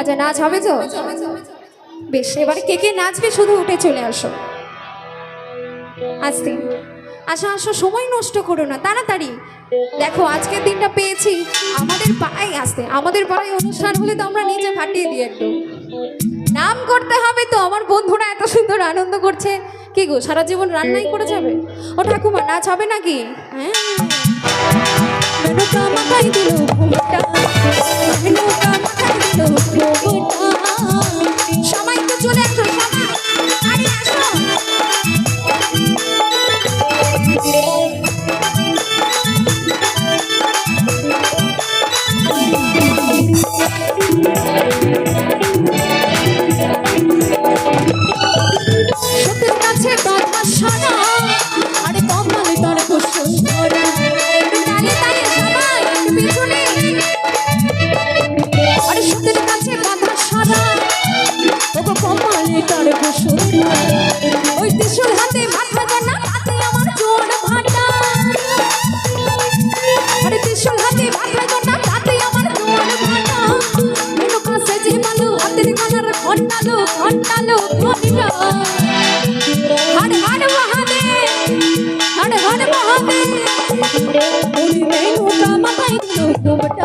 আচ্ছা নাচ হবে তো? বেশ, এবারে কে কে নাচবে শুধু উঠে চলে আসো। আসতে। আসো আসো, সময় নষ্ট করো না, তাড়াতাড়ি। দেখো, আজকের দিনটা পেয়েছি। আমাদের পাড়ায়, আসতে, আমাদের পাড়ায় অনুষ্ঠান হলে তো আমরা নিজে ফাটিয়ে দিই একটু নাম করতে হবে তো, আমার বন্ধুরা এত সুন্দর আনন্দ করছে। কি গো, সারা জীবন রান্নাই করে যাবে? ও ঠাকুমা, নাচ হবে নাকি? হ্যাঁ। মেনকা মাথায় দিল ঘুমটা। মাথায় দিল ঘুমটা। ওই ত্রিশূল হাতে মাথা জানা হাতে আমার জোর ভাটা। আরে ত্রিশূল হাতে মাথা জানা হাতে আমার জোর ভাটা। মেনু কাছে যে মালু হাতের কালার ঘন্টালো ঘন্টালো ঘণ্টা হর হর মহাদেব হর হর মহাদেব। ওরে মেনুকা মাথায় দিল ঘুমটা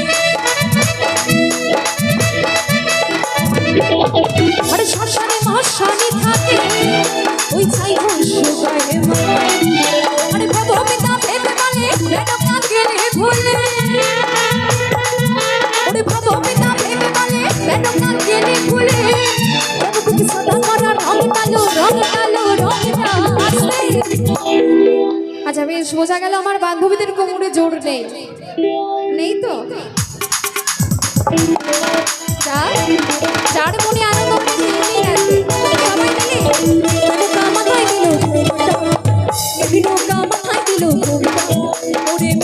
আচ্ছা বেশ বোঝা গেল, আমার বান্ধবীদের কোমরে জোর নেই। নেই তো? যার মনে আনন্দ সবাই মিলে দিল। ঘুমটা